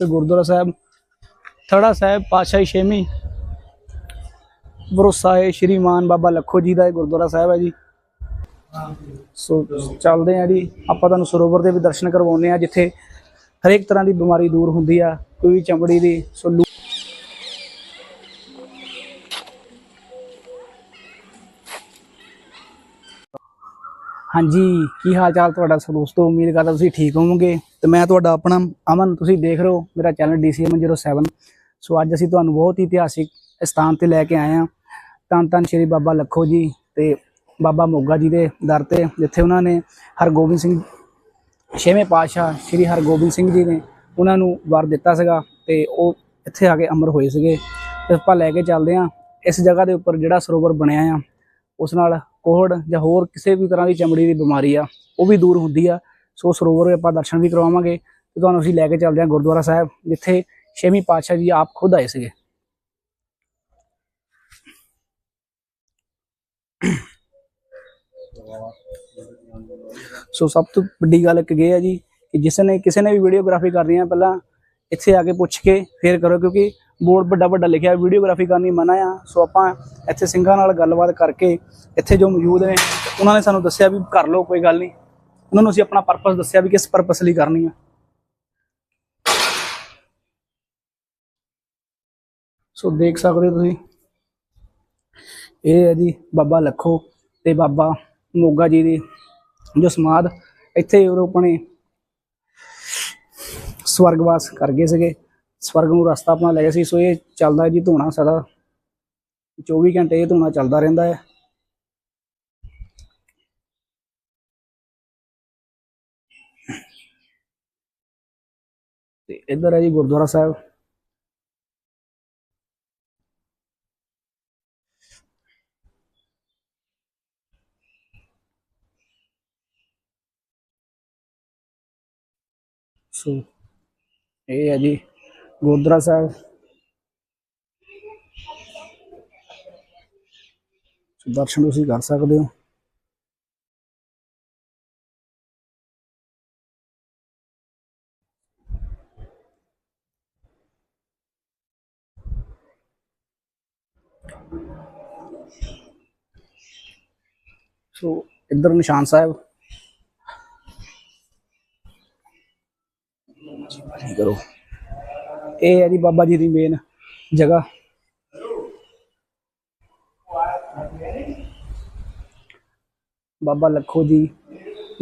ਤੇ ਗੁਰਦੁਆਰਾ ਸਾਹਿਬ, ਥੜਾ ਸਾਹਿਬ, ਪਾਤਸ਼ਾਹੀ ਛੇਵੀਂ। ਭਰੋਸਾ ਹੈ ਸ਼੍ਰੀ ਮਾਨ ਬਾਬਾ ਲੱਖੋ ਜੀ ਦਾ ਇਹ ਗੁਰਦੁਆਰਾ ਸਾਹਿਬ ਹੈ ਜੀ। ਸੋ ਚੱਲਦੇ ਆ ਜੀ। ਆਪਾਂ ਤੁਹਾਨੂੰ ਸਰੋਵਰ ਦੇ ਵੀ ਦਰਸ਼ਨ ਕਰਵਾਉਂਦੇ ਆ ਜਿੱਥੇ ਹਰੇਕ ਤਰ੍ਹਾਂ ਦੀ ਬਿਮਾਰੀ ਦੂਰ ਹੁੰਦੀ ਆ, ਕੋਈ ਵੀ ਚਮੜੀ ਦੀ, ਸੋ ਹਾਂਜੀ, ਕੀ ਹਾਲ ਚਾਲ ਤੁਹਾਡਾ ਦੋਸਤੋ? ਉਮੀਦ ਕਰਦਾ ਤੁਸੀਂ ਠੀਕ ਹੋਵੋਗੇ। ਤੇ ਮੈਂ ਤੁਹਾਡਾ ਆਪਣਾ ਅਮਨ, ਤੁਸੀਂ ਦੇਖ ਰਹੇ ਹੋ ਮੇਰਾ ਚੈਨਲ DCM07 ਸੋ ਅੱਜ ਅਸੀਂ ਤੁਹਾਨੂੰ ਬਹੁਤ ਹੀ ਇਤਿਹਾਸਿਕ ਸਥਾਨ ਤੇ ਲੈ ਕੇ ਆਏ ਹਾਂ। ਧੰਨ ਧੰਨ ਸ਼੍ਰੀ ਬਾਬਾ ਲੱਖੋ ਜੀ ਤੇ ਬਾਬਾ ਮੋਗਾ ਜੀ ਦੇ ਦਰ ਤੇ, ਜਿੱਥੇ ਉਹਨਾਂ ਨੇ ਹਰਗੋਬਿੰਦ ਸਿੰਘ, ਛੇਵੇਂ ਪਾਤਸ਼ਾਹ ਸ਼੍ਰੀ ਹਰਗੋਬਿੰਦ ਸਿੰਘ ਜੀ ਨੇ ਉਹਨਾਂ ਨੂੰ ਵਰ ਦਿੱਤਾ ਸੀਗਾ ਤੇ ਉਹ ਇੱਥੇ ਆ ਕੇ ਅਮਰ ਹੋਏ ਸੀਗੇ। ਤੇ ਆਪਾਂ ਲੈ ਕੇ ਚੱਲਦੇ ਹਾਂ। ਇਸ ਜਗ੍ਹਾ ਦੇ ਉੱਪਰ ਜਿਹੜਾ ਸਰੋਵਰ ਬਣਿਆ ਆ, ਉਸ ਨਾਲ ਕੋਹੜ ਜਾਂ ਹੋਰ ਕਿਸੇ ਵੀ ਤਰ੍ਹਾਂ ਦੀ ਚਮੜੀ ਦੀ ਬਿਮਾਰੀ ਆ, ਉਹ ਵੀ ਦੂਰ ਹੁੰਦੀ ਆ। ਸੋ ਸਰੋਵਰ ਦੇ ਆਪਾਂ ਦਰਸ਼ਨ ਵੀ ਕਰਵਾਵਾਂਗੇ ਤੇ ਤੁਹਾਨੂੰ ਅਸੀਂ ਲੈ ਕੇ ਚੱਲਦੇ ਹਾਂ ਗੁਰਦੁਆਰਾ ਸਾਹਿਬ, ਜਿੱਥੇ ਛੇਵੀਂ ਪਾਤਸ਼ਾਹ ਜੀ ਆਪ ਖੁਦ ਆਏ ਸੀਗੇ। ਸੋ ਸਭ ਤੋਂ ਵੱਡੀ ਗੱਲ ਇੱਕ ਇਹ ਹੈ ਜੀ ਕਿ ਜਿਸ ਨੇ ਕਿਸੇ ਨੇ ਵੀ ਵੀਡੀਓਗ੍ਰਾਫੀ ਕਰਨੀ ਹੈ, ਪਹਿਲਾਂ ਇੱਥੇ ਆ ਕੇ ਪੁੱਛ ਕੇ ਫੇਰ ਕਰੋ, ਕਿਉਂਕਿ ਬੋਰਡ ਵੱਡਾ ਵੱਡਾ ਲਿਖਿਆ, ਵੀਡੀਓਗ੍ਰਾਫੀ ਕਰਨੀ ਮਨਾ ਆ। ਸੋ ਆਪਾਂ ਇੱਥੇ ਸਿੰਘਾਂ ਨਾਲ ਗੱਲਬਾਤ ਕਰਕੇ ਇੱਥੇ ਜੋ ਮੌਜੂਦ ਨੇ, ਉਹਨਾਂ ਨੇ ਸਾਨੂੰ ਦੱਸਿਆ ਵੀ ਕਰ ਲਓ, ਕੋਈ ਗੱਲ ਨਹੀਂ। ਉਹਨਾਂ ਨੂੰ ਅਸੀਂ ਆਪਣਾ ਪਰਪਸ ਦੱਸਿਆ ਵੀ ਕਿਸ ਪਰਪਸ ਲਈ ਕਰਨੀ ਆ। ਸੋ ਦੇਖ ਸਕਦੇ ਹੋ ਤੁਸੀਂ। ਇਹ ਹੈ ਜੀ ਬਾਬਾ ਲੱਖੋ ਤੇ ਬਾਬਾ ਮੋਗਾ ਜੀ ਦੀ ਜੋ ਸਮਾਧ ਇੱਥੇ ਉਹ ਆਪਣੇ ਸਵਰਗਵਾਸ ਕਰ ਗਏ ਸੀਗੇ। ਸਵਰਗ ਨੂੰ ਰਸਤਾ ਆਪਣਾ ਲੈ ਗਿਆ ਸੀ। ਸੋ ਇਹ ਚੱਲਦਾ ਜੀ ਧੋਣਾ ਸਾਡਾ 24 ਘੰਟੇ ਇਹ ਧੋਣਾ ਚੱਲਦਾ ਰਹਿੰਦਾ ਹੈ। ਤੇ ਇੱਧਰ ਹੈ ਜੀ ਗੁਰਦੁਆਰਾ ਸਾਹਿਬ। ਸੋ, ਇਹ ਹੈ ਜੀ ਗੁਰਦੁਆਰਾ ਸਾਹਿਬ। ਦਰਸ਼ਨ ਤੁਸੀਂ ਕਰ ਸਕਦੇ ਹੋ। ਸੋ ਇੱਧਰ ਨਿਸ਼ਾਨ ਸਾਹਿਬ। ਕਰੋ? ਇਹ ਹੈ ਜੀ ਬਾਬਾ ਜੀ ਦੀ ਮੇਨ ਜਗ੍ਹਾ। ਬਾਬਾ ਲੱਖੋ ਜੀ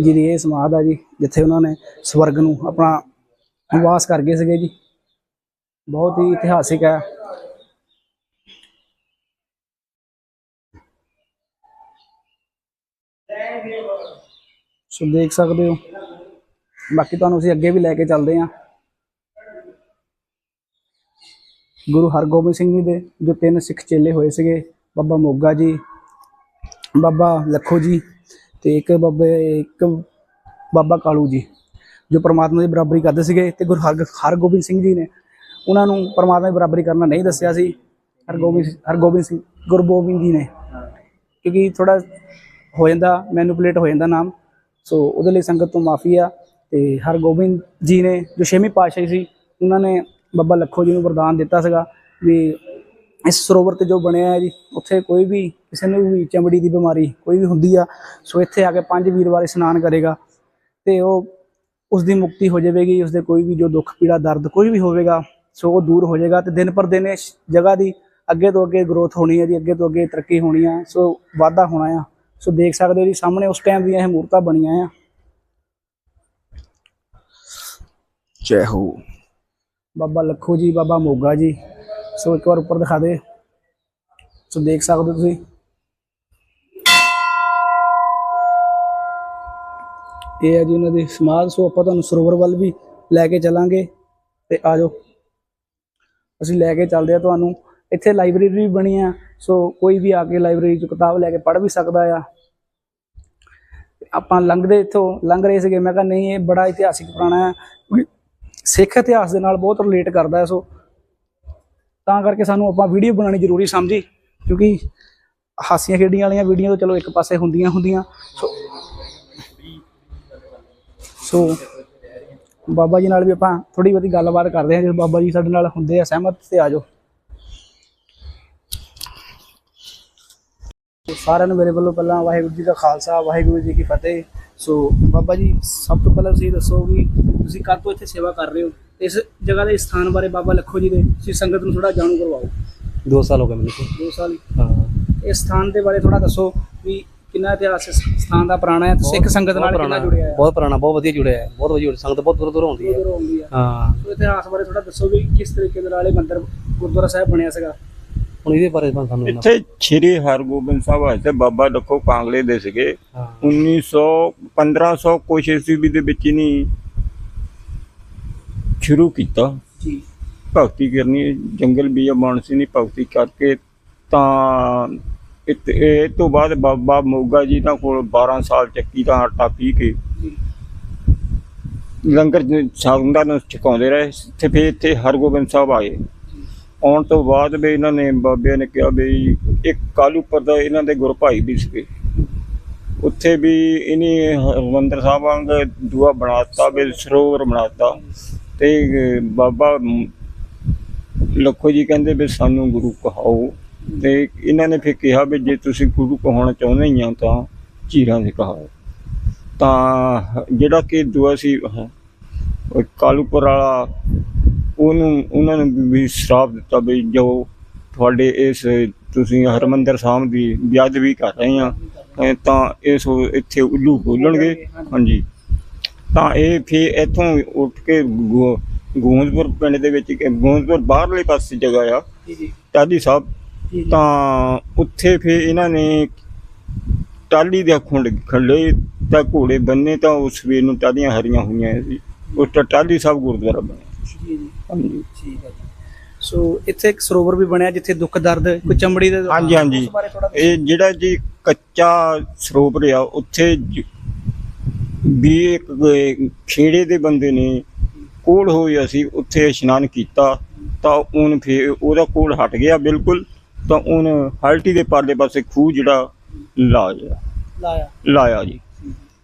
ਜੀ ਦੀ ਇਹ ਸਮਾਧ ਆ ਜੀ ਜਿੱਥੇ ਉਹਨਾਂ ਨੇ ਸਵਰਗ ਨੂੰ ਆਪਣਾ ਨਿਵਾਸ ਕਰ ਗਏ ਸੀਗੇ ਜੀ। ਬਹੁਤ ਹੀ ਇਤਿਹਾਸਿਕ ਹੈ। ਸੋ ਦੇਖ ਸਕਦੇ ਹੋ। ਬਾਕੀ ਤੁਹਾਨੂੰ ਅਸੀਂ ਅੱਗੇ ਵੀ ਲੈ ਕੇ ਚੱਲਦੇ ਹਾਂ। ਗੁਰੂ ਹਰਗੋਬਿੰਦ ਸਿੰਘ ਜੀ ਦੇ, ਜੋ ਤਿੰਨ ਸਿੱਖ ਚੇਲੇ ਹੋਏ ਸੀਗੇ, ਬਾਬਾ ਮੋਗਾ ਜੀ, ਬਾਬਾ ਲੱਖੋ ਜੀ ਤੇ ਇੱਕ ਬਾਬੇ, ਇੱਕ ਬਾਬਾ ਕਾਲੂ ਜੀ, ਜੋ ਪ੍ਰਮਾਤਮਾ ਦੀ ਬਰਾਬਰੀ ਕਰਦੇ ਸੀਗੇ ਤੇ ਗੁਰੂ ਹਰਗ- ਹਰਗੋਬਿੰਦ ਸਿੰਘ ਜੀ ਨੇ ਉਹਨਾਂ ਨੂੰ ਪ੍ਰਮਾਤਮਾ ਦੀ ਬਰਾਬਰੀ ਕਰਨਾ ਨਹੀਂ ਦੱਸਿਆ ਸੀ। ਹਰਗੋਬਿੰਦ ਹਰਗੋਬਿੰਦ ਸਿੰਘ, ਗੁਰੂ ਗੋਬਿੰਦ ਜੀ ਨੇ। ਕਿਉਂਕਿ ਥੋੜਾ ਹੋ ਜਾਂਦਾ ਮੈਨੂਪੂਲੇਟ ਹੋ ਜਾਂਦਾ ਨਾਮ। ਸੋ ਉਹਦੇ ਲਈ ਸੰਗਤ ਤੋਂ ਮਾਫੀ ਆ ਤੇ ਹਰਗੋਬਿੰਦ ਜੀ ਨੇ ਜੋ ਛੇਵੀਂ ਪਾਤਸ਼ਾਹੀ ਸੀ, ਉਹਨਾਂ ਨੇ ਬਾਬਾ ਲੱਖੋ ਜੀ ਨੂੰ ਵਰਦਾਨ ਦਿੱਤਾ ਸੀਗਾ ਵੀ ਇਸ ਸਰੋਵਰ ਤੇ ਜੋ ਬਣਿਆ ਹੈ ਜੀ, ਉੱਥੇ ਕੋਈ ਵੀ ਕਿਸੇ ਨੂੰ ਵੀ ਚਮੜੀ ਦੀ ਬਿਮਾਰੀ ਕੋਈ ਵੀ ਹੁੰਦੀ ਆ, ਸੋ ਇੱਥੇ ਆ ਕੇ ਪੰਜ ਵੀਰਵਾਰ ਇਸ਼ਨਾਨ ਕਰੇਗਾ ਤੇ ਉਹ ਉਸ ਦੀ ਮੁਕਤੀ ਹੋ ਜਾਵੇਗੀ, ਉਸ ਦੇ ਕੋਈ ਵੀ ਜੋ ਦੁੱਖ, ਪੀੜਾ, ਦਰਦ ਕੋਈ ਵੀ ਹੋਵੇਗਾ, ਸੋ ਉਹ ਦੂਰ ਹੋ ਜਾਏਗਾ ਤੇ ਦਿਨ ਪਰ ਦਿਨ ਇਸ ਜਗ੍ਹਾ ਦੀ ਅੱਗੇ ਤੋਂ ਅੱਗੇ ਗਰੋਥ ਹੋਣੀ ਹੈ ਜੀ, ਅੱਗੇ ਤੋਂ ਅੱਗੇ ਤਰੱਕੀ ਹੋਣੀ ਆ, ਸੋ ਵਾਧਾ ਹੋਣਾ ਆ। ਸੋ ਦੇਖ ਸਕਦੇ ਹੋ ਜੀ ਸਾਹਮਣੇ ਉਸ ਟਾਈਮ ਦੀਆਂ ਇਹ ਮੂਰਤਾਂ ਬਣੀਆਂ ਆ। ਜੈ ਹੋ। ਬਾਬਾ ਲੱਖੋ ਜੀ ਬਾਬਾ ਮੋਗਾ ਜੀ। ਸੋ ਇੱਕ ਵਾਰ ਉੱਪਰ ਦਿਖਾ ਦੇ। ਸੋ ਦੇਖ ਸਕਦੇ ਹੋ ਤੁਸੀਂ। ਇਹ ਹੈ ਜੀ ਉਹਨਾਂ ਦੀ ਸਮਾਧ। ਸੋ ਆਪਾਂ ਤੁਹਾਨੂੰ ਸਰੋਵਰ ਵੱਲ ਵੀ ਲੈ ਕੇ ਚੱਲਾਂਗੇ ਤੇ ਆ ਜਾਓ। ਅਸੀਂ ਲੈ ਕੇ ਚੱਲਦੇ ਆ ਤੁਹਾਨੂੰ। ਇੱਥੇ ਲਾਇਬ੍ਰੇਰੀ ਵੀ ਬਣੀ ਆ। ਸੋ ਕੋਈ ਵੀ ਆ ਕੇ ਲਾਇਬ੍ਰੇਰੀ ਚ ਕਿਤਾਬ ਲੈ ਕੇ ਪੜ੍ਹ ਵੀ ਸਕਦਾ ਆ। ਆਪਾਂ ਲੰਘਦੇ ਇੱਥੋਂ, ਲੰਘ ਰਹੇ ਸੀਗੇ। ਮੈਂ ਕਿਹਾ, ਨਹੀਂ, ਇਹ ਬੜਾ ਇਤਿਹਾਸਿਕ ਪੁਰਾਣਾ ਹੈ। ਸਿੱਖ ਇਤਿਹਾਸ ਦੇ ਨਾਲ ਬਹੁਤ ਰਿਲੇਟ ਕਰਦਾ ਹੈ। ਸੋ ਤਾਂ ਕਰਕੇ ਸਾਨੂੰ ਆਪਾਂ ਵੀਡੀਓ ਬਣਾਉਣੀ ਜ਼ਰੂਰੀ ਸਮਝੀ, ਕਿਉਂਕਿ ਹਾਸੀਆਂ ਖੇਡੀਆਂ ਵਾਲੀਆਂ ਵੀਡੀਓ ਤਾਂ ਚਲੋ ਇੱਕ ਪਾਸੇ ਹੁੰਦੀਆਂ ਹੁੰਦੀਆਂ। ਸੋ ਸੋ ਬਾਬਾ ਜੀ ਨਾਲ ਵੀ ਆਪਾਂ ਥੋੜੀ ਬਹੁਤੀ ਗੱਲਬਾਤ ਕਰਦੇ ਹਾਂ। ਜੇ ਬਾਬਾ ਜੀ ਸਾਡੇ ਨਾਲ ਹੁੰਦੇ ਆ, ਸਹਿਮਤ ਤੇ ਆ ਜਾਓ ਸੋ ਸਾਰਿਆਂ ਨੂੰ ਮੇਰੇ ਵੱਲੋਂ ਪਹਿਲਾਂ ਵਾਹਿਗੁਰੂ ਜੀ ਦਾ ਖਾਲਸਾ ਵਾਹਿਗੁਰੂ ਜੀ ਕੀ ਫਤਿਹ। ਸੋ ਬਾਬਾ ਜੀ ਸਭ ਤੋਂ ਪਹਿਲਾਂ ਤੁਸੀਂ ਦੱਸੋ ਵੀ ਤੁਸੀਂ ਕਦ ਤੋਂ ਇੱਥੇ ਸੇਵਾ ਕਰ ਰਹੇ ਹੋ? ਤੇ ਇਸ ਜਗ੍ਹਾ ਦੇ ਸਥਾਨ ਬਾਰੇ ਬਾਬਾ ਲੱਖੋ ਜੀ ਦੇ ਤੁਸੀਂ ਸੰਗਤ ਨੂੰ ਥੋੜਾ ਜਾਣੂ ਕਰਵਾਓ। ਦੋ ਸਾਲ ਹੋ ਗਏ ਮੈਨੂੰ ਤੇ। ਦੋ ਸਾਲ ਹੀ। ਇਸ ਸਥਾਨ ਦੇ ਬਾਰੇ ਥੋੜਾ ਦੱਸੋ ਵੀ ਕਿੰਨਾ ਇਤਿਹਾਸ ਇਸ ਸਥਾਨ ਦਾ ਪੁਰਾਣਾ ਹੈ ਤੇ ਸਿੱਖ ਸੰਗਤ ਨਾਲ ਕਿੰਨਾ ਪੁਰਾਣਾ ਜੁੜਿਆ ਹੈ? ਬਹੁਤ ਪੁਰਾਣਾ ਬਹੁਤ ਵਧੀਆ ਜੁੜਿਆ ਹੈ। ਬਹੁਤ ਵਧੀਆ ਸੰਗਤ ਬਹੁਤ ਦੂਰ ਦੂਰ ਆਉਂਦੀ ਹੈ। ਦੂਰੋਂ ਆਉਂਦੀ ਹੈ। ਹਾਂ। ਸੋ ਇਤਿਹਾਸ ਬਾਰੇ ਥੋੜਾ ਦੱਸੋ ਵੀ ਕਿਸ ਤਰੀਕੇ ਦੇ ਨਾਲ ਇਹ ਮੰਦਿਰ ਗੁਰਦੁਆਰਾ ਸਾਹਿਬ ਬਣਿਆ ਸੀਗਾ? ਹੁਣ ਇਹਦੇ ਬਾਰੇ ਤਾਂ ਸਾਨੂੰ ਇੰਨਾ- ਇੱਥੇ ਸ਼੍ਰੀ ਹਰਗੋਬਿੰਦ ਸਾਹਿਬ ਆਏ ਤੇ ਬਾਬਾ ਲੱਖੋ ਕਾਂਗਲੇ ਦੇ ਸੀਗੇ। ਹਾਂ। 1900 1500 ਕੁਛ ਈਸਵੀ ਦੇ ਵਿੱਚ ਹੀ ਨਹੀਂ ਸ਼ੁਰੂ ਕੀਤਾ। ਜੀ। ਭਗਤੀ ਕਰਨੀ ਜੰਗਲ ਵੀ ਮਾਨਸੀ ਨਹੀਂ ਭਗਤੀ ਕਰਕੇ ਤਾਂ ਇਤ- ਇਹ ਤੋਂ ਬਾਅਦ ਬਾਬਾ ਮੋਗਾ ਜੀ ਦਾ ਕੋਲ 12 ਸਾਲ ਚੱਕੀ ਦਾ ਆਟਾ ਪੀ ਕੇ ਜੀ। ਲੰਗਰ ਸਾਗੰਦਾ ਨੂੰ ਛਕਾਉਂਦੇ ਰਹੇ। ਤੇ ਫਿਰ ਇੱਥੇ ਹਰਗੋਬਿੰਦ ਸਾਹਿਬ ਆਏ। ਆਉਣ ਤੋਂ ਬਾਅਦ ਵੀ ਇਹਨਾਂ ਨੇ ਬਾਬਿਆਂ ਨੇ ਕਿਹਾ ਵੀ ਇੱਕ ਕਾਲੂਪੁਰ ਦਾ ਇਹਨਾਂ ਦੇ ਗੁਰ ਭਾਈ ਵੀ ਸੀਗੇ। ਉੱਥੇ ਵੀ ਇਹਨੇ ਹਰਮੰਦਰ ਸਾਹਿਬ ਵਾਂਗ ਦੂਆ ਬਣਾਤਾ, ਵੀ ਸਰੋਵਰ ਬਣਾਤਾ ਤੇ ਬਾਬਾ ਮ- ਲੱਖੋ ਜੀ ਕਹਿੰਦੇ ਵੀ ਸਾਨੂੰ ਗੁਰੂ ਕਹਾਓ ਤੇ ਇਹਨਾਂ ਨੇ ਫਿਰ ਕਿਹਾ ਵੀ ਜੇ ਤੁਸੀਂ ਗੁਰੂ ਕਹਾਉਣਾ ਚਾਹੁੰਦੇ ਹੀ ਆ ਤਾਂ ਚੀਰਾਂ ਦੇ ਕਹਾਓ ਤਾਂ ਜਿਹੜਾ ਕਿ ਦੂਆ ਸੀ ਕਾਲੂਪੁਰ ਵਾਲਾ ਉਹਨੂੰ ਉਹਨਾਂ ਨੂੰ ਵੀ ਸ਼ਰਾਪ ਦਿੱਤਾ ਵੀ ਜੋ ਤੁਹਾਡੇ ਇਸ ਤੁਸੀਂ ਹਰਮੰਦਰ ਸਾਹਿਬ ਦੀ ਬੇਅਦਬੀ ਕਰ ਰਹੇ ਆ ਤਾਂ ਇਸ ਇੱਥੇ ਉੱਲੂ ਬੋਲਣਗੇ ਹਾਂਜੀ। ਤਾਂ ਇਹ ਫਿਰ ਇੱਥੋਂ ਉੱਠ ਕੇ ਗੋਂਦਪੁਰ ਪਿੰਡ ਦੇ ਵਿੱਚ ਗੋਂਦਪੁਰ ਬਾਹਰਲੇ ਪਾਸੇ ਜਗ੍ਹਾ ਆ। ਟਾਲੀ ਸਾਹਿਬ। ਤਾਂ ਉੱਥੇ ਫਿਰ ਇਹਨਾਂ ਨੇ ਟਾਲੀ ਦੇ ਖੁੰਡ ਖੱਲੇ ਤਾਂ ਘੋੜੇ ਬੰਨੇ ਤਾਂ ਉਸ ਵੇਰ ਨੂੰ ਟਾਲੀਆਂ ਹਰੀਆਂ ਹੋਈਆਂ ਸੀ। ਉਸ ਟਾਲੀ ਸਾਹਿਬ ਗੁਰਦੁਆਰਾ ਬਣਿਆ। ਜੀ ਜੀ। ਹਾਂਜੀ। ਠੀਕ ਹੈ ਜੀ। ਸੋ ਇੱਥੇ ਇੱਕ ਸਰੋਵਰ ਵੀ ਬਣਿਆ ਜਿੱਥੇ ਦੁੱਖ ਦਰਦ ਕੋਈ ਚਮੜੀ ਦੇ ਹਾਂਜੀ ਹਾਂਜੀ। ਉਸ ਬਾਰੇ ਥੋੜਾ ਇਹ ਜਿਹੜਾ ਜੀ ਕੱਚਾ ਸਰੋਵਰ ਆ ਉੱਥੇ ਜ- ਵੀ ਇੱਕ ਅਹ, ਖੇੜੇ ਦੇ ਬੰਦੇ ਨੇ ਕੋਲ ਹੋਇਆ ਸੀ ਉੱਥੇ ਇਸ਼ਨਾਨ ਕੀਤਾ ਤਾਂ ਉਹਨ ਫੇ ਉਹਦਾ ਕੋਲ ਹਟ ਗਿਆ ਬਿਲਕੁਲ ਤਾਂ ਉਹਨ ਹਲਟੀ ਦੇ ਪਾਰਲੇ ਪਾਸੇ ਖੂਹ ਜਿਹੜਾ ਲਾਇਆ। ਲਾਇਆ। ਲਾਇਆ ਜੀ।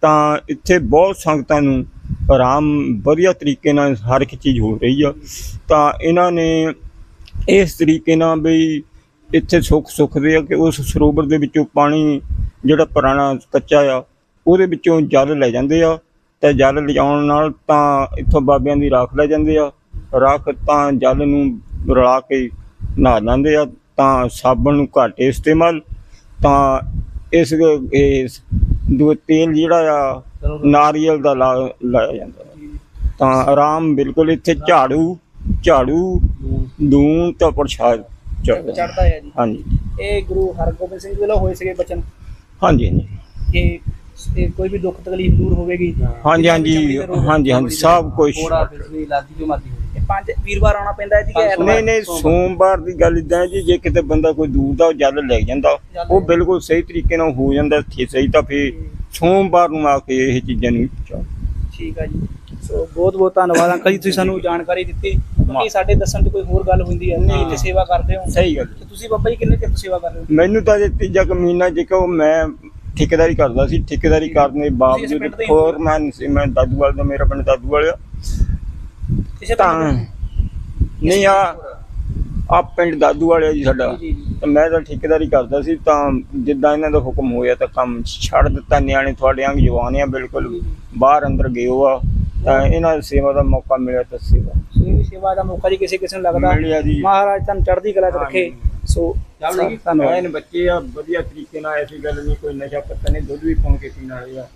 ਤਾਂ ਇੱਥੇ ਬਹੁਤ ਸੰਗਤਾਂ ਨੂੰ ਆਰਾਮ, ਵਧੀਆ ਤਰੀਕੇ ਨਾਲ ਹਰ ਇੱਕ ਚੀਜ਼ ਹੋ ਰਹੀ ਆ। ਤਾਂ ਇਹਨਾਂ ਨੇ ਇਸ ਤਰੀਕੇ ਨਾਲ ਵੀ ਇੱਥੇ ਸੁੱਖ ਸੁੱਖਦੇ ਆ ਕਿ ਉਸ ਸਰੋਵਰ ਦੇ ਵਿੱਚੋਂ ਪਾਣੀ ਜਿਹੜਾ ਪੁਰਾਣਾ ਕੱਚਾ ਆ, ਉਹਦੇ ਵਿੱਚੋਂ ਜਲ ਲੈ ਜਾਂਦੇ ਆ। ਤੇ ਜਲ ਲਿਜਾਉਣ ਨਾਲ ਤਾਂ ਇੱਥੋਂ ਬਾਬਿਆਂ ਦੀ ਰਾਖ ਲੈ ਜਾਂਦੇ ਆ। ਰਾਖ ਤਾਂ ਜਲ ਨੂੰ ਰਲਾ ਕੇ ਨਹਾ ਲੈਂਦੇ ਆ। ਤਾਂ ਸਾਬਣ ਨੂੰ ਘੱਟ ਇਸਤੇਮਾਲ। ਤਾਂ ਇਸ ਇਸ ਦੂ ਤੇਲ ਜਿਹੜਾ ਆ ਨਾਰੀਅਲ ਦਾ ਲਾਇਆ ਜਾਂਦਾ। ਤਾਂ ਆਰਾਮ ਬਿਲਕੁਲ ਇੱਥੇ ਝਾੜੂ ਝਾੜੂ ਦੂਨ ਤਾਂ ਪ੍ਰਸ਼ਾਦ ਚੜਦਾ ਹੈ ਜੀ। ਹਾਂਜੀ। ਇਹ ਗੁਰੂ ਹਰਗੋਬਿੰਦ ਸਿੰਘ ਜੀ ਵੱਲੋਂ ਹੋਏ ਸੀਗੇ ਬਚਨ? ਹਾਂਜੀ ਹਾਂਜੀ। ਕੋਈ ਵੀ ਦੁੱਖ ਤਕਲੀਫ ਦੂਰ ਹੋਵੇਗੀ? ਹਾਂਜੀ ਹਾਂਜੀ ਹਾਂਜੀ ਹਾਂਜੀ ਸਭ ਕੁਝ ਥੋੜਾ ਫਿਰ ਲਾਦੀ ਜੋ ਮਾਦੀ ਇਹ ਪੰਜ ਵੀਰਵਾਰ ਆਉਣਾ ਪੈਂਦਾ ਹੈ ਜੀ ਕਿ ਐਤਵਾਰ? ਨਹੀਂ ਨਹੀਂ ਸੋਮਵਾਰ। ਦੀ ਗੱਲ ਇਦਾਂ ਜੀ ਜੇ ਕਿਤੇ ਬੰਦਾ ਕੋਈ ਦੂਰ ਦਾ ਜਲ ਲੈ ਜਾਂਦਾ ਉਹ ਬਿਲਕੁਲ ਸਹੀ ਤਰੀਕੇ ਨਾਲ ਹੋ ਜਾਂਦਾ ਠੀਕ ਸਹੀ ਤਾਂ ਫੇ ਸੋਮਵਾਰ ਨੂੰ ਆ ਕੇ ਇਹ ਚੀਜ਼ਾਂ ਨੂੰ ਚਾਹ ਠੀਕ ਹੈ ਜੀ। ਸੋ ਬਹੁਤ ਬਹੁਤ ਧੰਨਵਾਦ ਅੰਕਲ ਜੀ ਤੁਸੀਂ ਸਾਨੂੰ ਜਾਣਕਾਰੀ ਦਿੱਤੀ। ਕਿਉਂਕਿ ਸਾਡੇ ਦੱਸਣ 'ਚ ਕੋਈ ਹੋਰ ਗੱਲ ਹੁੰਦੀ ਹੈ ਨਹੀਂ ਇੱਥੇ ਸੇਵਾ ਕਰਦੇ ਹੋ। ਸਹੀ ਗੱਲ। ਤੇ ਤੁਸੀਂ ਬਾਬਾ ਜੀ ਕਿੰਨੇ ਚਿਰ ਤੋਂ ਸੇਵਾ ਕਰ ਰਹੇ ਹੋ? ਮੈਨੂੰ ਤਾਂ ਜੇ ਤੀਜਾ ਕੁ ਮਹੀਨਾ ਜਿਕੋ ਮੈਂ ਠੇਕੇਦਾਰੀ ਕਰਦਾ ਸੀ ਠੇਕੇਦਾਰੀ ਕਰਨ ਦੇ ਬਾਵਜੂਦ? ਫੋਰਮੈਨ ਸੀ ਮੈਂ ਦਾਦੂਵਾਲ ਦਾ ਮੇਰਾ ਪਿੰਡ ਦਾਦੂਵਾਲ ਆ। ਕਿਸੇ ਤਾਂ ਨਹੀਂ ਆ ਆ ਪਿੰਡ ਦਾਦੂਵਾਲ ਆ ਜੀ ਸਾਡਾ। ਦੇ? ਜੀ ਜੀ। ਤਾਂ ਮੈਂ ਤਾਂ ਠੇਕੇਦਾਰੀ ਕਰਦਾ ਸੀ ਤਾਂ ਜਿੱਦਾਂ ਇਹਨਾਂ ਦਾ ਹੁਕਮ ਹੋਇਆ ਤਾਂ ਕੰਮ ਛੱਡ ਦਿੱਤਾ ਨਿਆਣੇ ਤੁਹਾਡੇ ਵਾਂਗ ਜਵਾਨ ਆ ਬਿਲਕੁਲ ਬਾਹਰ ਅੰਦਰ ਗਏ ਹੋ ਆ। ਤਾਂ ਇਹਨਾਂ ਦੀ ਸੇਵਾ ਦਾ ਮੌਕਾ ਮਿਲਿਆ ਤਾਂ ਸੇਵਾ। ਸੇਵਾ ਦਾ ਮੌਕਾ ਜੀ ਕਿਸੇ ਕਿਸੇ ਨੂੰ ਲੱਗਦਾ। ਮਿਲਿਆ ਜੀ। ਮਹਾਰਾਜ ਤੁਹਾਨੂੰ ਚੜ੍ਹਦੀ ਕਲਾ 'ਚ ਰੱਖੇ। ਸੋ ਧੰਨਵਾਦ। ਐਨ ਬੱਚੇ ਆ ਵਧੀਆ ਤਰੀਕੇ ਨਾਲ ਐਸੀ ਗੱਲ ਨਹੀਂ ਕੋਈ ਨਸ਼ਾ ਪੱਤਾ ਨਹੀਂ ਦੁੱਧ ਵੀ ਪਾਉਣ ਕੇ ਪੀਣ ਵਾਲੇ ਆ।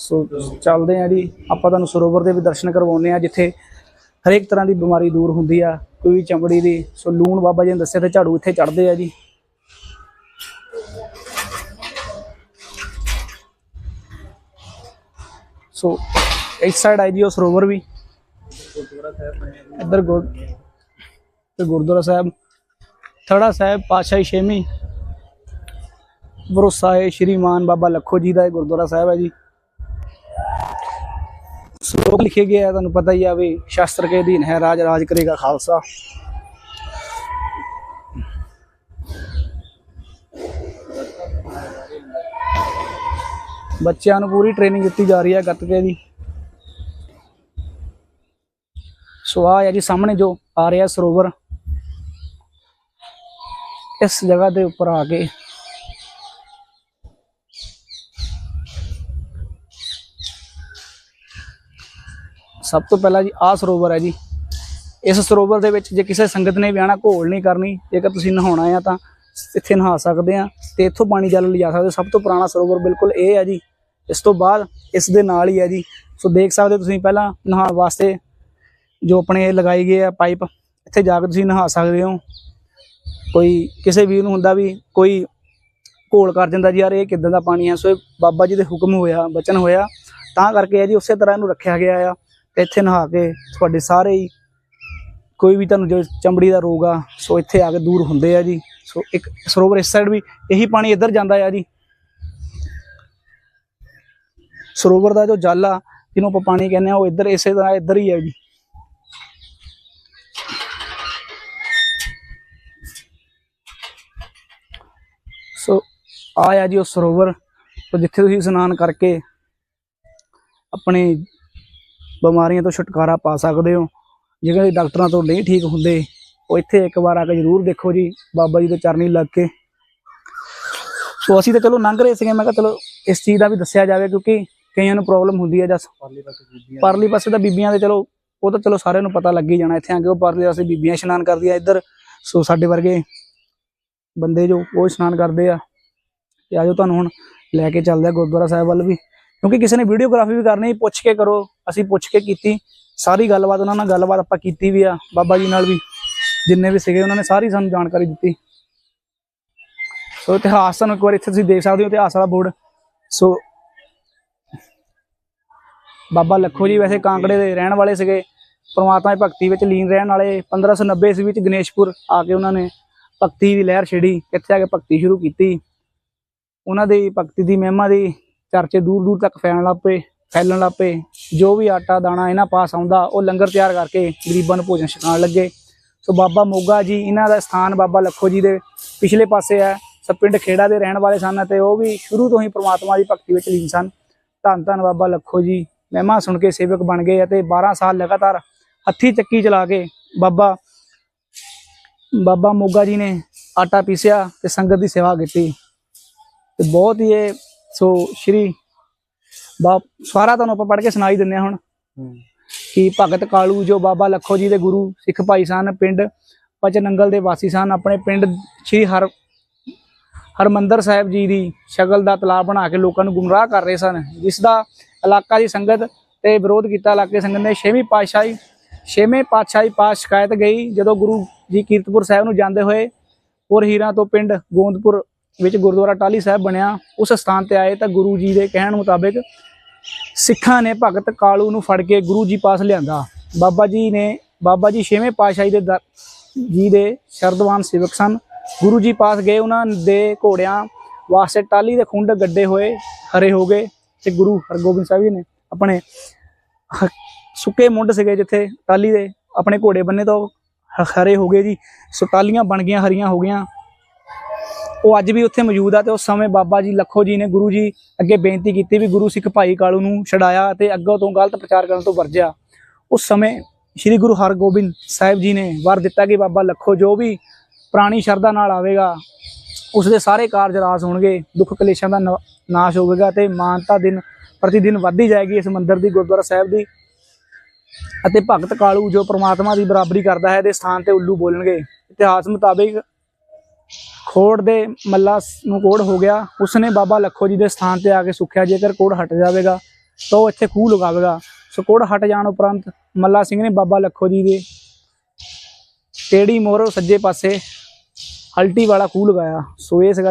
ਸੋ ਚੱਲਦੇ ਆ ਜੀ। ਆਪਾਂ ਤੁਹਾਨੂੰ ਸਰੋਵਰ ਦੇ ਵੀ ਦਰਸ਼ਨ ਕਰਵਾਉਂਦੇ ਆ ਜਿੱਥੇ ਹਰੇਕ ਤਰ੍ਹਾਂ ਦੀ ਬਿਮਾਰੀ ਦੂਰ ਹੁੰਦੀ ਆ, ਕੋਈ ਵੀ ਚਮੜੀ ਦੀ। ਸੋ ਲੂਣ ਬਾਬਾ ਜੀ ਨੇ ਦੱਸਿਆ ਤੇ ਝਾੜੂ ਇੱਥੇ ਚੜਦੇ ਆ ਜੀ। ਸੋ ਇਸ ਸਾਈਡ ਆਈ ਜੀ ਉਹ ਸਰੋਵਰ ਵੀ। ਇੱਧਰ ਗੁਰ ਤੇ ਗੁਰਦੁਆਰਾ ਸਾਹਿਬ। ਥੜਾ ਸਾਹਿਬ, ਪਾਤਸ਼ਾਹੀ ਛੇਵੀਂ। ਭਰੋਸਾ ਹੈ ਸ਼੍ਰੀ ਮਾਨ ਬਾਬਾ ਲੱਖੋ ਜੀ ਦਾ ਇਹ ਗੁਰਦੁਆਰਾ ਸਾਹਿਬ ਹੈ ਜੀ। ਸ਼ਲੋਕ ਲਿਖੇ ਗਏ ਆ, ਤੁਹਾਨੂੰ ਪਤਾ ਹੀ ਆ ਵੀ ਸ਼ਾਸਤਰ ਕੇ ਅਧੀਨ ਹੈ, ਰਾਜ ਰਾਜ ਕਰੇਗਾ ਖਾਲਸਾ। ਬੱਚਿਆਂ ਨੂੰ ਪੂਰੀ ਟ੍ਰੇਨਿੰਗ ਦਿੱਤੀ ਜਾ ਰਹੀ ਹੈ ਗੱਤਕੇ ਦੀ। ਸੋ ਆ ਹੈ ਜੀ ਸਾਹਮਣੇ ਜੋ ਆ ਰਿਹਾ ਸਰੋਵਰ। ਇਸ ਜਗ੍ਹਾ ਦੇ ਉੱਪਰ ਆ ਕੇ ਸਭ ਤੋਂ ਪਹਿਲਾਂ ਜੀ, ਆਹ ਸਰੋਵਰ ਹੈ ਜੀ। ਇਸ ਸਰੋਵਰ ਦੇ ਵਿੱਚ ਜੇ ਕਿਸੇ ਸੰਗਤ ਨੇ ਵੀ ਘੋਲ ਨਹੀਂ ਕਰਨੀ, ਜੇਕਰ ਤੁਸੀਂ ਨਹਾਉਣਾ ਆ ਤਾਂ ਇੱਥੇ ਨਹਾ ਸਕਦੇ ਆ ਤੇ ਇੱਥੋਂ ਪਾਣੀ ਜਲ ਲਿਜਾ ਸਕਦੇ ਸਭ ਤੋਂ ਪੁਰਾਣਾ ਸਰੋਵਰ ਬਿਲਕੁਲ ਇਹ ਹੈ ਜੀ। ਇਸ ਤੋਂ ਬਾਅਦ ਇਸ ਦੇ ਨਾਲ ਹੀ ਹੈ ਜੀ। ਸੋ ਦੇਖ ਸਕਦੇ ਹੋ ਤੁਸੀਂ ਪਹਿਲਾਂ ਨਹਾਉਣ ਵਾਸਤੇ ਜੋ ਆਪਣੇ ਇਹ ਲਗਾਈ ਗਏ ਆ ਪਾਈਪ, ਇੱਥੇ ਜਾ ਕੇ ਤੁਸੀਂ ਨਹਾ ਸਕਦੇ ਹੋ। ਕੋਈ ਕਿਸੇ ਵੀਰ ਨੂੰ ਹੁੰਦਾ ਵੀ ਕੋਈ ਘੋਲ ਕਰ ਜਾਂਦਾ ਜੀ, ਯਾਰ ਇਹ ਕਿੱਦਾਂ ਦਾ ਪਾਣੀ ਹੈ ਸੋ ਇਹ ਬਾਬਾ ਜੀ ਦੇ ਹੁਕਮ ਹੋਇਆ, ਬਚਨ ਹੋਇਆ। ਤਾਂ ਕਰਕੇ ਹੈ ਜੀ, ਉਸੇ ਤਰ੍ਹਾਂ ਇਹਨੂੰ ਰੱਖਿਆ ਗਿਆ ਆ। ਇੱਥੇ ਨਹਾ ਕੇ ਤੁਹਾਡੇ ਸਾਰੇ ਹੀ ਕੋਈ ਵੀ ਤੁਹਾਨੂੰ ਜੋ ਚਮੜੀ ਦਾ ਰੋਗ ਆ, ਸੋ ਇੱਥੇ ਆ ਕੇ ਦੂਰ ਹੁੰਦੇ ਆ ਜੀ। ਸੋ ਇੱਕ ਸਰੋਵਰ ਇਸ ਸਾਈਡ ਵੀ ਇਹੀ ਪਾਣੀ ਇੱਧਰ ਜਾਂਦਾ ਆ ਜੀ। ਸਰੋਵਰ ਦਾ ਜੋ ਜਲ ਆ, ਜਿਹਨੂੰ ਆਪਾਂ ਪਾਣੀ ਕਹਿੰਦੇ ਆ, ਉਹ ਇੱਧਰ ਇਸੇ ਤਰ੍ਹਾਂ ਇੱਧਰ ਹੀ ਆ ਜੀ। ਸੋ ਆਇਆ ਜੀ ਉਹ ਸਰੋਵਰ। ਜਿੱਥੇ ਤੁਸੀਂ ਇਸ਼ਨਾਨ ਕਰਕੇ ਆਪਣੇ ਬਿਮਾਰੀਆਂ ਤੋਂ ਛੁਟਕਾਰਾ ਪਾ ਸਕਦੇ ਹੋ। ਜੇਕਰ ਡਾਕਟਰਾਂ ਤੋਂ ਨਹੀਂ ਠੀਕ ਹੁੰਦੇ ਉਹ ਇੱਥੇ ਇੱਕ ਵਾਰ ਆ ਕੇ ਜ਼ਰੂਰ ਦੇਖੋ ਜੀ ਬਾਬਾ ਜੀ ਦੇ ਚਰਨੀ ਲੱਗ ਕੇ। ਸੋ ਅਸੀਂ ਤਾਂ ਚਲੋ ਲੰਘ ਰਹੇ ਸੀਗੇ ਮੈਂ ਕਿਹਾ ਚਲੋ ਇਸ ਚੀਜ਼ ਦਾ ਵੀ ਦੱਸਿਆ ਜਾਵੇ ਕਿਉਂਕਿ ਕਈਆਂ ਨੂੰ ਪ੍ਰੋਬਲਮ ਹੁੰਦੀ ਹੈ ਜਸ ਪਰਲੇ ਪਾਸੇ ਬੀਬੀਆਂ ਪਰਲੀ ਪਾਸੇ ਤਾਂ ਬੀਬੀਆਂ ਦੇ ਚਲੋ ਉਹ ਤਾਂ ਚਲੋ ਸਾਰਿਆਂ ਨੂੰ ਪਤਾ ਲੱਗ ਹੀ ਜਾਣਾ ਇੱਥੇ ਆ ਕੇ ਉਹ ਪਰਲੇ ਪਾਸੇ ਬੀਬੀਆਂ ਇਸ਼ਨਾਨ ਕਰਦੀਆਂ ਇੱਧਰ। ਸੋ ਸਾਡੇ ਵਰਗੇ ਬੰਦੇ ਜੋ ਉਹ ਇਸ਼ਨਾਨ ਕਰਦੇ ਆ। ਤੇ ਆਜੋ ਤੁਹਾਨੂੰ ਹੁਣ ਲੈ ਕੇ ਚੱਲਦੇ ਆ ਗੁਰਦੁਆਰਾ ਸਾਹਿਬ ਵੱਲ ਵੀ। ਕਿਉਂਕਿ ਕਿਸੇ ਨੇ ਵੀਡੀਓਗ੍ਰਾਫੀ ਵੀ ਕਰਨੀ, ਪੁੱਛ ਕੇ ਕਰੋ, ਅਸੀਂ ਪੁੱਛ ਕੇ ਕੀਤੀ। ਸਾਰੀ ਗੱਲਬਾਤ ਉਹਨਾਂ ਨਾਲ, ਗੱਲਬਾਤ ਆਪਾਂ ਕੀਤੀ ਵੀ ਆ, ਬਾਬਾ ਜੀ ਨਾਲ ਵੀ। ਜਿੰਨੇ ਵੀ ਸੀਗੇ, ਉਹਨਾਂ ਨੇ ਸਾਰੀ ਸਾਨੂੰ ਜਾਣਕਾਰੀ ਦਿੱਤੀ। ਸੋ ਇਤਿਹਾਸ ਤੁਹਾਨੂੰ ਇੱਕ ਵਾਰ ਇੱਥੇ ਤੁਸੀਂ ਦੇਖ ਸਕਦੇ ਹੋ, ਇਤਿਹਾਸ ਵਾਲਾ ਬੋਰਡ। ਸੋ ਬਾਬਾ ਲੱਖੋ ਜੀ ਵੈਸੇ ਕਾਂਕੜੇ ਦੇ ਰਹਿਣ ਵਾਲੇ ਸੀਗੇ। ਪਰਮਾਤਮਾ ਦੀ ਭਗਤੀ ਵਿੱਚ ਲੀਨ ਰਹਿਣ ਵਾਲੇ 1590 ਈਸਵੀ ਵਿੱਚ ਗਣੇਸ਼ਪੁਰ ਆ ਕੇ ਉਹਨਾਂ ਨੇ ਭਗਤੀ ਦੀ ਲਹਿਰ ਛੇੜੀ, ਇੱਥੇ ਆ ਕੇ ਭਗਤੀ ਸ਼ੁਰੂ ਕੀਤੀ। ਉਹਨਾਂ ਦੀ ਭਗਤੀ ਦੀ ਮਹਿਮਾ ਦੀ ਚਰਚੇ ਦੂਰ ਦੂਰ ਤੱਕ ਫੈਲਣ ਲੱਗ ਪਏ, ਫੈਲਣ ਲੱਗ ਪਏ। ਜੋ ਵੀ ਆਟਾ ਦਾਣਾ ਇਹਨਾਂ ਪਾਸ ਆਉਂਦਾ, ਉਹ ਲੰਗਰ ਤਿਆਰ ਕਰਕੇ ਗਰੀਬਾਂ ਨੂੰ ਭੋਜਨ ਛਕਾਉਣ ਲੱਗੇ। ਸੋ ਬਾਬਾ ਮੋਗਾ ਜੀ, ਇਹਨਾਂ ਦਾ ਸਥਾਨ ਬਾਬਾ ਲੱਖੋ ਜੀ ਦੇ ਪਿਛਲੇ ਪਾਸੇ ਹੈ। ਸੋ ਪਿੰਡ ਖੇੜਾ ਦੇ ਰਹਿਣ ਵਾਲੇ ਸਨ ਤੇ ਉਹ ਵੀ ਸ਼ੁਰੂ ਤੋਂ ਹੀ ਪ੍ਰਮਾਤਮਾ ਦੀ ਭਗਤੀ ਵਿੱਚ ਲੀਨ ਸਨ। ਧੰਨ ਧੰਨ ਬਾਬਾ ਲੱਖੋ ਜੀ। ਮਹਿਮਾ ਸੁਣ ਕੇ ਸੇਵਕ ਬਣ ਗਏ ਅਤੇ 12 ਸਾਲ ਲਗਾਤਾਰ ਹੱਥੀ ਚੱਕੀ ਚਲਾ ਕੇ ਬਾਬਾ ਬਾਬਾ ਮੋਗਾ ਜੀ ਨੇ ਆਟਾ ਪੀਸਿਆ ਤੇ ਸੰਗਤ ਦੀ ਸੇਵਾ ਕੀਤੀ। ਤੇ ਬਹੁਤ ਹੀ ਇਹ ਸੋ ਸ਼੍ਰੀ ਬਾਪ ਸਾਰਾ ਤੁਹਾਨੂੰ ਆਪਾਂ ਪੜ੍ਹ ਕੇ ਸੁਣਾਈ ਦਿੰਦੇ ਹਾਂ ਹੁਣ। ਕਿ ਭਗਤ ਕਾਲੂ ਜੋ ਬਾਬਾ ਲੱਖੋ ਜੀ ਦੇ ਗੁਰੂ ਸਿੱਖ ਭਾਈ ਸਨ ਪਿੰਡ ਪਚਨੰਗਲ ਦੇ ਵਾਸੀ ਸਨ ਆਪਣੇ ਪਿੰਡ ਸ਼੍ਰੀ ਹਰ ਹਰਮੰਦਰ ਸਾਹਿਬ ਜੀ ਦੀ ਸ਼ਕਲ ਦਾ ਤਲਾਬ ਬਣਾ ਕੇ ਲੋਕਾਂ ਨੂੰ ਗੁੰਮਰਾਹ ਕਰ ਰਹੇ ਸਨ। ਜਿਸ ਦਾ ਇਲਾਕਾ ਦੀ ਸੰਗਤ ਤੇ ਵਿਰੋਧ ਕੀਤਾ ਇਲਾਕੇ ਸੰਗਤ ਨੇ ਛੇਵੀਂ ਪਾਤਸ਼ਾਹੀ ਛੇਵੇਂ ਪਾਤਸ਼ਾਹੀ ਪਾਸ ਸ਼ਿਕਾਇਤ ਗਈ। ਜਦੋਂ ਗੁਰੂ ਜੀ ਕੀਰਤਪੁਰ ਸਾਹਿਬ ਨੂੰ ਜਾਂਦੇ ਹੋਏ ਪੁਰ ਹੀਰਾਂ ਤੋਂ ਪਿੰਡ ਗੋਂਦਪੁਰ ਵਿੱਚ ਗੁਰਦੁਆਰਾ ਟਾਲੀ ਸਾਹਿਬ ਬਣਿਆ, ਉਸ ਸਥਾਨ ਤੇ ਆਏ ਤਾਂ ਗੁਰੂ ਜੀ ਦੇ ਕਹਿਣ ਮੁਤਾਬਿਕ ਸਿੱਖਾਂ ਨੇ ਭਗਤ ਕਾਲੂ ਨੂੰ ਫੜ ਕੇ ਗੁਰੂ ਜੀ ਪਾਸ ਲਿਆਂਦਾ। ਬਾਬਾ ਜੀ ਨੇ, ਬਾਬਾ ਜੀ ਛੇਵੇਂ ਪਾਤਸ਼ਾਹੀ ਦੇ ਦਰ- ਜੀ ਦੇ ਸ਼ਰਦਵਾਨ ਸੇਵਕ ਸਨ। ਗੁਰੂ ਜੀ ਪਾਸ ਗਏ, ਉਹਨਾਂ ਦੇ ਘੋੜਿਆਂ ਵਾਸਤੇ ਟਾਲੀ ਦੇ ਖੁੰਡ ਗੱਡੇ ਹੋਏ, ਹਰੇ ਹੋ ਗਏ ਤੇ ਗੁਰੂ ਹਰਗੋਬਿੰਦ ਸਾਹਿਬ ਜੀ ਨੇ ਆਪਣੇ ਹ- ਸੁੱਕੇ ਮੁੰਡ ਸੀਗੇ ਜਿੱਥੇ ਟਾਲੀ ਦੇ ਆਪਣੇ ਘੋੜੇ ਬੰਨੇ ਤੋਂ ਹ- ਹਰੇ ਹੋ ਗਏ ਜੀ। ਸੋ ਟਾਲੀਆਂ ਬਣ ਗਈਆਂ, ਹਰੀਆਂ ਹੋ ਗਈਆਂ। ਉਹ ਅੱਜ ਵੀ ਉੱਥੇ ਮੌਜੂਦ ਆ ਤੇ ਉਸ ਸਮੇਂ ਬਾਬਾ ਜੀ ਲੱਖੋ ਜੀ ਨੇ ਗੁਰੂ ਜੀ ਅੱਗੇ ਬੇਨਤੀ ਕੀਤੀ ਵੀ ਗੁਰੂ ਸਿੱਖ ਭਾਈ ਕਾਲੂ ਨੂੰ ਛਡਾਇਆ ਤੇ ਅੱਗੋਂ ਤੋਂ ਗਲਤ ਪ੍ਰਚਾਰ ਕਰਨ ਤੋਂ ਵਰਜਿਆ। ਉਸ ਸਮੇਂ ਸ੍ਰੀ ਗੁਰੂ ਹਰਗੋਬਿੰਦ ਸਾਹਿਬ ਜੀ ਨੇ ਵਰ ਦਿੱਤਾ ਕਿ ਬਾਬਾ ਲੱਖੋ ਜੋ ਵੀ ਪ੍ਰਾਣੀ ਸ਼ਰਧਾ ਨਾਲ ਆਵੇਗਾ, ਉਸ ਦੇ ਸਾਰੇ ਕਾਰਜ ਰਾਸ ਹੋਣਗੇ, ਦੁੱਖ ਕਲੇਸ਼ਾਂ ਦਾ ਨ- ਨਾਸ਼ ਹੋਵੇਗਾ ਤੇ ਮਾਨਤਾ ਦਿਨ ਪ੍ਰਤੀ ਦਿਨ ਵੱਧਦੀ ਜਾਏਗੀ ਇਸ ਮੰਦਿਰ ਦੀ, ਗੁਰਦੁਆਰਾ ਸਾਹਿਬ ਦੀ ਅਤੇ ਭਗਤ ਕਾਲੂ ਜੋ ਪ੍ਰਮਾਤਮਾ ਦੀ ਬਰਾਬਰੀ ਕਰਦਾ ਹੈ, ਦੇ ਸਥਾਨ ਤੇ ਉੱਲੂ ਬੋਲਣਗੇ। ਇਤਿਹਾਸ ਮੁਤਾਬਿਕ ਖੋੜ ਦੇ ਮੱਲਾ ਨੂੰ ਕੋੜ ਹੋ ਗਿਆ। ਉਸਨੇ ਬਾਬਾ ਲੱਖੋ ਜੀ ਦੇ ਸਥਾਨ ਤੇ ਆ ਕੇ ਸੁਖਿਆ। ਜੇਕਰ ਕੋੜ ਹਟ ਜਾਵੇਗਾ, ਤਾਂ ਉਹ ਇੱਥੇ ਖੂਹ ਲਗਾਵੇਗਾ। ਸੋ ਕੋੜ ਹਟ ਜਾਣ ਉਪਰੰਤ ਮੱਲਾ ਸਿੰਘ ਨੇ ਬਾਬਾ ਲੱਖੋ ਜੀ ਦੇ ਟੇੜੀ ਮੋਹਰੋਂ ਸੱਜੇ ਪਾਸੇ ਹਲਟੀ ਵਾਲਾ ਖੂਹ ਲਗਾਇਆ। ਸੋ ਇਹ ਸੀਗਾ